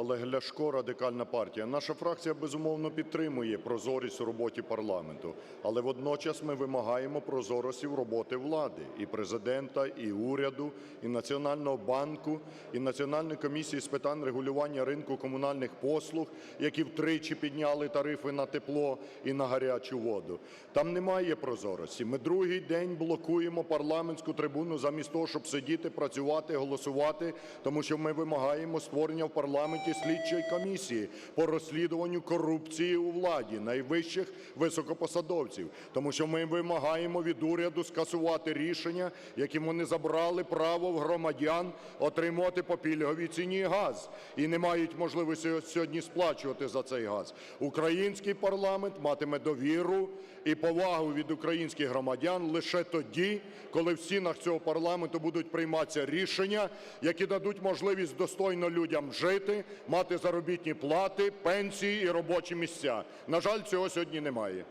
Олег Ляшко, Радикальна партія. Наша фракція, безумовно, підтримує прозорість у роботі парламенту. Але водночас ми вимагаємо прозорості в роботи влади – і Президента, і уряду, і Національного банку, і Національної комісії з питань регулювання ринку комунальних послуг, які втричі підняли тарифи на тепло і на гарячу воду. Там немає прозорості. Ми другий день блокуємо парламентську трибуну замість того, щоб сидіти, працювати, голосувати, тому що ми вимагаємо створення в парламенті слідчої комісії по розслідуванню корупції у владі найвищих високопосадовців. Тому що ми вимагаємо від уряду скасувати рішення, яким вони забрали право в громадян отримувати по пільговій ціні газ і не мають можливості сьогодні сплачувати за цей газ. Український парламент матиме довіру і повагу від українських громадян лише тоді, коли в стінах цього парламенту будуть прийматися рішення, які дадуть можливість достойно людям жити, мати заробітні плати, пенсії і робочі місця. На жаль, цього сьогодні немає.